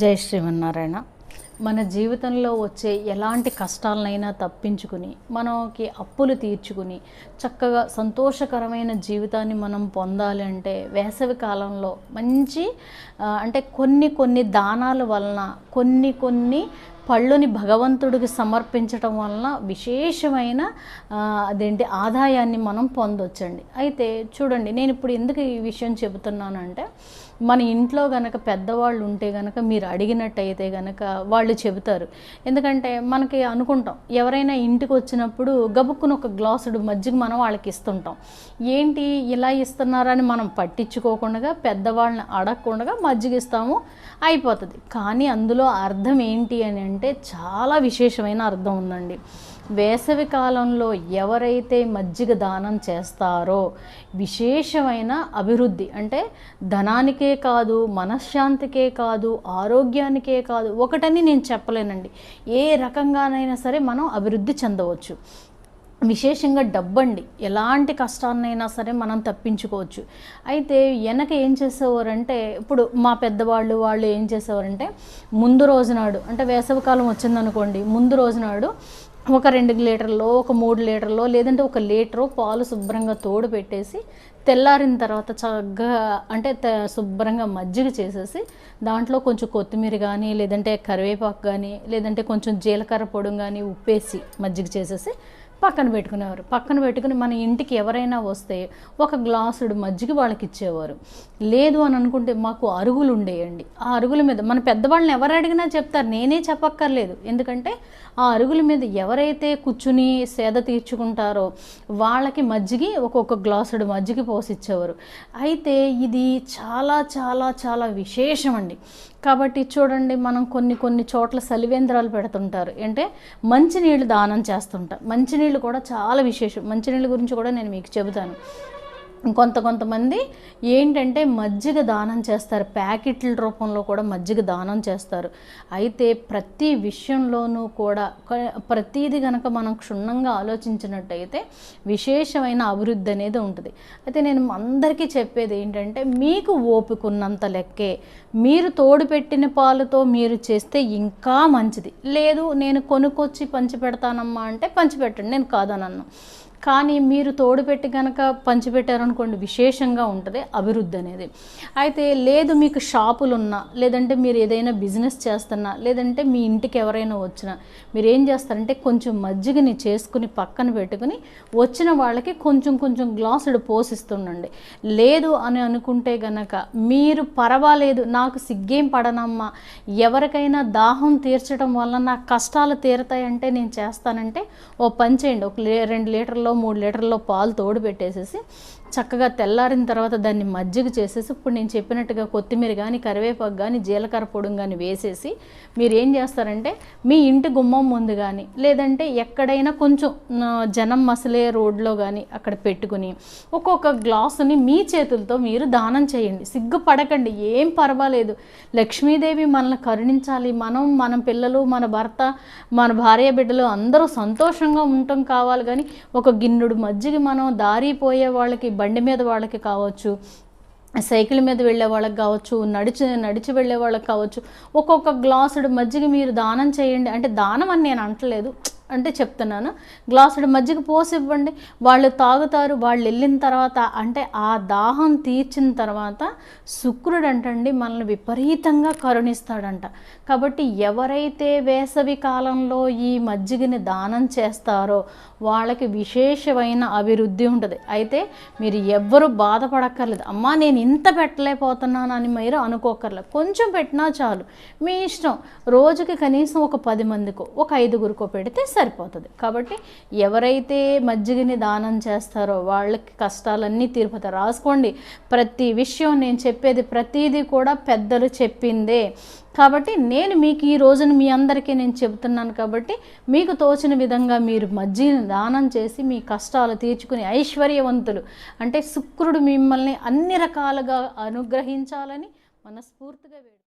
జై శ్రీమన్నారాయణ. మన జీవితంలో వచ్చే ఎలాంటి కష్టాలనైనా తప్పించుకుని మనకి అప్పులు తీర్చుకుని చక్కగా సంతోషకరమైన జీవితాన్ని మనం పొందాలి అంటే వేసవి కాలంలో మంచి అంటే కొన్ని కొన్ని దానాల వలన కొన్ని కొన్ని పళ్ళుని భగవంతుడికి సమర్పించటం వలన విశేషమైన అదేంటి ఆదాయాన్ని మనం పొందొచ్చండి. అయితే చూడండి నేను ఇప్పుడు ఎందుకు ఈ విషయం చెబుతున్నానంటే మన ఇంట్లో గనక పెద్దవాళ్ళు ఉంటే గనక మీరు అడిగినట్టయితే గనక వాళ్ళు చెబుతారు. ఎందుకంటే మనకి అనుకుంటాం ఎవరైనా ఇంటికి వచ్చినప్పుడు గబుక్కున ఒక గ్లాసుడు మజ్జిగ మనం వాళ్ళకి ఇస్తుంటాం. ఏంటి ఇలా ఇస్తున్నారని మనం పట్టించుకోకుండా పెద్దవాళ్ళని అడగకుండా మజ్జిగ ఇస్తాము అయిపోతుంది. కానీ అందులో అర్థం ఏంటి అని అంటే చాలా విశేషమైన అర్థం ఉందండి. వేసవి కాలంలో ఎవరైతే మజ్జిగ దానం చేస్తారో విశేషమైన అభివృద్ధి అంటే ధనానికే కాదు మనశ్శాంతికే కాదు ఆరోగ్యానికే కాదు ఒకటని నేను చెప్పలేనండి. ఏ రకంగానైనా సరే మనం అభివృద్ధి చెందవచ్చు. విశేషంగా డబ్బండి ఎలాంటి కష్టాన్నైనా సరే మనం తప్పించుకోవచ్చు. అయితే వెనక ఏం చేసేవారంటే ఇప్పుడు మా పెద్దవాళ్ళు వాళ్ళు ఏం చేసేవారంటే ముందు రోజునాడు అంటే వేసవికాలం వచ్చిందనుకోండి ముందు రోజునాడు ఒక రెండు లీటర్లో ఒక మూడు లీటర్లో లేదంటే ఒక లీటరు పాలు శుభ్రంగా తోడు పెట్టేసి తెల్లారిన తర్వాత చక్కగా అంటే త- శుభ్రంగా మజ్జిగ చేసేసి దాంట్లో కొంచెం కొత్తిమీర కానీ లేదంటే కరివేపాకు కానీ లేదంటే కొంచెం జీలకర్ర పొడి కానీ ఉప్పేసి మజ్జిగ చేసేసి పక్కన పెట్టుకునేవారు. పక్కన పెట్టుకుని మన ఇంటికి ఎవరైనా వస్తే ఒక గ్లాసుడు మజ్జిగ వాళ్ళకి ఇచ్చేవారు. లేదు అని అనుకుంటే మాకు అరుగులు ఉండేయండి. ఆ అరుగుల మీద మన పెద్దవాళ్ళని ఎవరు అడిగినా చెప్తారు. నేనే చెప్పక్కర్లేదు. ఎందుకంటే ఆ అరుగుల మీద ఎవరైతే కూర్చుని సేద తీర్చుకుంటారో వాళ్ళకి మజ్జిగి ఒక్కొక్క గ్లాసుడు మజ్జిగ పోసిచ్చేవారు. అయితే ఇది చాలా చాలా చాలా విశేషం అండి కాబట్టి చూడండి మనం కొన్ని కొన్ని చోట్ల సలివేంద్రాలు పెడుతుంటారు. అంటే మంచినీళ్ళు దానం చేస్తుంటారు మంచినీళ్ళు కూడా చాలా విశేషం. మంచినీళ్ళ గురించి కూడా నేను మీకు చెబుతాను. కొంత కొంతమంది ఏంటంటే మజ్జిగ దానం చేస్తారు. ప్యాకెట్ల రూపంలో కూడా మజ్జిగ దానం చేస్తారు. అయితే ప్రతి విషయంలోనూ కూడా ప్రతీది ప్రతిదీ కనుక మనం క్షుణ్ణంగా ఆలోచించినట్టయితే విశేషమైన అభివృద్ధి అనేది ఉంటుంది. అయితే నేను అందరికీ చెప్పేది ఏంటంటే మీకు ఓపికన్నంత లెక్కే. మీరు తోడు పెట్టిన పాలతో మీరు చేస్తే ఇంకా మంచిది. లేదు నేను కొనుక్కొచ్చి పంచి పెడతానమ్మా అంటే పంచి పెట్టండి నేను కాదనన్ను కానీ మీరు తోడుపెట్టి కనుక పంచిపెట్టారనుకోండి విశేషంగా ఉంటుంది అభివృద్ధి అనేది. అయితే లేదు మీకు షాపులు ఉన్నా లేదంటే మీరు ఏదైనా బిజినెస్ చేస్తున్నా లేదంటే మీ ఇంటికి ఎవరైనా వచ్చినా మీరు ఏం చేస్తారంటే కొంచెం మజ్జిగని చేసుకుని పక్కన పెట్టుకుని వచ్చిన వాళ్ళకి కొంచెం కొంచెం గ్లాసుడు పోసిస్తుండండి. లేదు అని అనుకుంటే గనక మీరు పర్వాలేదు నాకు సిగ్గేం పడనమ్మా ఎవరికైనా దాహం తీర్చడం వల్ల నా కష్టాలు తీరతాయంటే నేను చేస్తానంటే ఓ పని చేయండి ఒక లీ రెండు లీటర్లో మూడు లీటర్లో పాలు తోడు పెట్టేసేసి చక్కగా తెల్లారిన తర్వాత దాన్ని మజ్జిగ చేసేసి ఇప్పుడు నేను చెప్పినట్టుగా కొత్తిమీర కానీ కరివేపాకు కానీ జీలకర్ర పొడి కానీ వేసేసి మీరు ఏం చేస్తారంటే మీ ఇంటి గుమ్మం ముందు కానీ లేదంటే ఎక్కడైనా కొంచెం జనం మసలే రోడ్లో కానీ అక్కడ పెట్టుకుని ఒక్కొక్క గ్లాసుని మీ చేతులతో మీరు దానం చేయండి. సిగ్గుపడకండి ఏం పర్వాలేదు. లక్ష్మీదేవి మనల్ని కరుణించాలి. మనం మన పిల్లలు మన భర్త మన భార్య బిడ్డలు అందరూ సంతోషంగా ఉండటం కావాలి కానీ ఒక గిన్నెడు మజ్జిగ మనం దారిపోయే వాళ్ళకి బండి మీద వాళ్ళకి కావచ్చు సైకిల్ మీద వెళ్ళే వాళ్ళకి కావచ్చు నడిచి నడిచి వెళ్ళే వాళ్ళకి కావచ్చు ఒక్కొక్క గ్లాసుడు మజ్జిగ మీరు దానం చేయండి. అంటే దానం అని నేను అంటలేదు. అంటే చెప్తున్నాను. గ్లాసుడు మజ్జిగ పోసి ఇవ్వండి వాళ్ళు తాగుతారు వాళ్ళు వెళ్ళిన తర్వాత అంటే ఆ దాహం తీర్చిన తర్వాత శుక్రుడు అంటండి మనల్ని విపరీతంగా కరుణిస్తాడంట. కాబట్టి ఎవరైతే వేసవి కాలంలో ఈ మజ్జిగని దానం చేస్తారో వాళ్ళకి విశేషమైన అభివృద్ధి ఉంటుంది. అయితే మీరు ఎవ్వరు బాధపడక్కర్లేదు. అమ్మా నేను ఇంత పెట్టలేకపోతున్నాను అని మీరు అనుకోకర్లేదు కొంచెం పెట్టినా చాలు. మీ ఇష్టం. రోజుకి కనీసం ఒక పది మందికో ఒక ఐదుగురికో పెడితే సరిపోతుంది. కాబట్టి ఎవరైతే మజ్జిగని దానం చేస్తారో వాళ్ళకి కష్టాలన్నీ తీరిపోతాయి. రాసుకోండి. ప్రతి విషయం నేను చెప్పేది ప్రతిదీ కూడా పెద్దలు చెప్పిందే. కాబట్టి నేను మీకు ఈ రోజున మీ అందరికీ నేను చెబుతున్నాను కాబట్టి మీకు తోచిన విధంగా మీరు మజ్జిగని దానం చేసి మీ కష్టాలు తీర్చుకుని ఐశ్వర్యవంతులు. అంటే శుక్రుడు మిమ్మల్ని అన్ని రకాలుగా అనుగ్రహించాలని మనస్ఫూర్తిగా వేడు